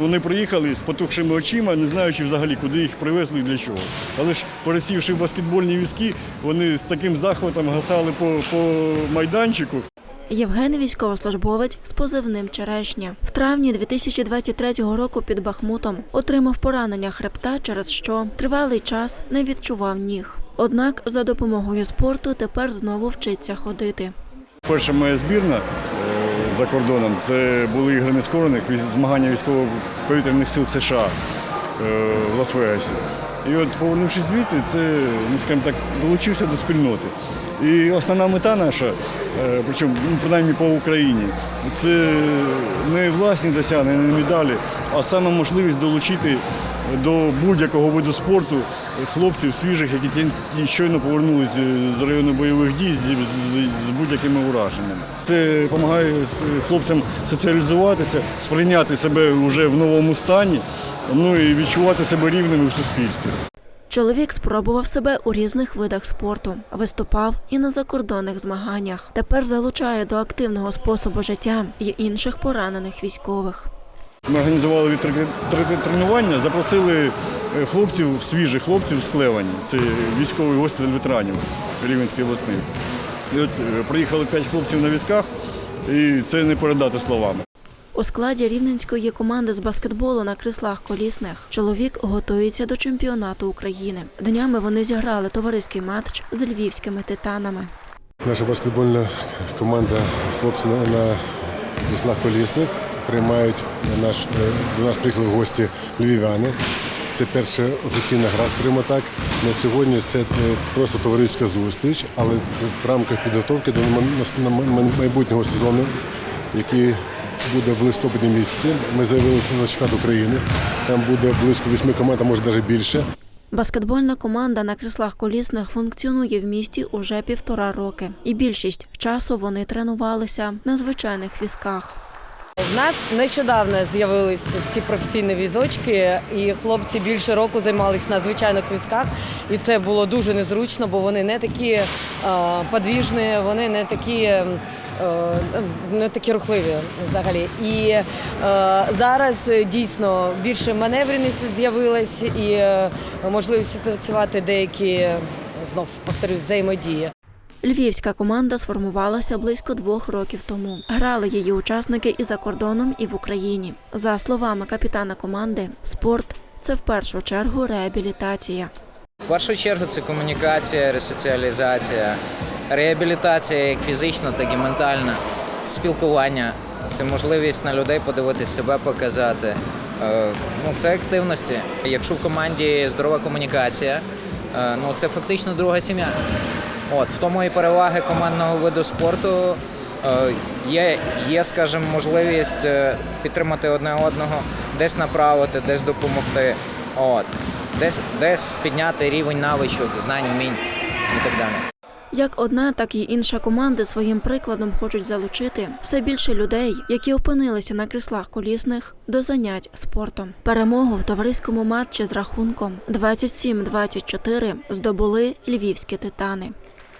Вони приїхали з потухшими очима, не знаючи взагалі, куди їх привезли і для чого. Але ж пересівши в баскетбольні візки, вони з таким захватом гасали по, по майданчику. Євген військовослужбовець з позивним Черешня. В травні 2023 року під Бахмутом отримав поранення хребта, через що тривалий час не відчував ніг. Однак за допомогою спорту тепер знову вчиться ходити. Перша моя збірна за кордоном це були ігри нескорених, змагання військово-повітряних сил США е, в Лас-Вегасі. І от повернувшись звідти, це, ну скажімо так, долучився до спільноти. І основна мета наша, е, причому ну, принаймні по Україні, це не власні досягнення, не медалі, а саме можливість долучити до будь-якого виду спорту хлопців свіжих, які щойно повернулися з району бойових дій з, будь-якими ураженнями. Це допомагає хлопцям соціалізуватися, сприйняти себе вже в новому стані, ну і відчувати себе рівними в суспільстві. Чоловік спробував себе у різних видах спорту, виступав і на закордонних змаганнях. Тепер залучає до активного способу життя й інших поранених військових. Ми організували тренування, запросили е, хлопців, свіжих хлопців з Клевані. Це військовий госпіталь ветеранів Рівненської обласний. І от е, приїхали п'ять хлопців на візках, і це не передати словами. У складі рівненської команди з баскетболу на кріслах колісних чоловік готується до чемпіонату України. Днями вони зіграли товариський матч з львівськими титанами. Наша баскетбольна команда хлопці на, на кріслах колісних приймають наш е, до нас приїхали в гості львів'яни. Це перша офіційна гра, скажімо так. На сьогодні це е, просто товариська зустріч, але в рамках підготовки до майбутнього сезону, який буде в листопаді місяці. Ми заявили на чемпіонат України. Там буде близько вісьми команд, а може навіть більше. Баскетбольна команда на кріслах колісних функціонує в місті уже півтора роки, і більшість часу вони тренувалися на звичайних візках. В нас нещодавно з'явились ці професійні візочки, і хлопці більше року займалися на звичайних візках. І це було дуже незручно, бо вони не такі е, подвіжні, вони не такі, е, не такі рухливі взагалі. І е, зараз е, дійсно більше маневреності з'явилась і е, можливість працювати деякі знов повторюсь, взаємодії. Львівська команда сформувалася близько двох років тому. Грали її учасники і за кордоном, і в Україні. За словами капітана команди, спорт це в першу чергу реабілітація. В першу чергу це комунікація, ресоціалізація, реабілітація як фізична, так і ментальна, спілкування. Це можливість на людей подивитись себе, показати. Е, Ну, це активності. Якщо в команді здорова комунікація, е, ну це фактично друга сім'я. От в тому і переваги командного виду спорту. Е, Є, є, скажімо, можливість е, підтримати одне одного, десь направити, десь допомогти. От. Десь, десь підняти рівень навичок, знань, вмінь і так далі. Як одна, так і інша команди своїм прикладом хочуть залучити все більше людей, які опинилися на кріслах колісних до занять спортом. Перемогу в товариському матчі з рахунком 27-24 здобули львівські титани.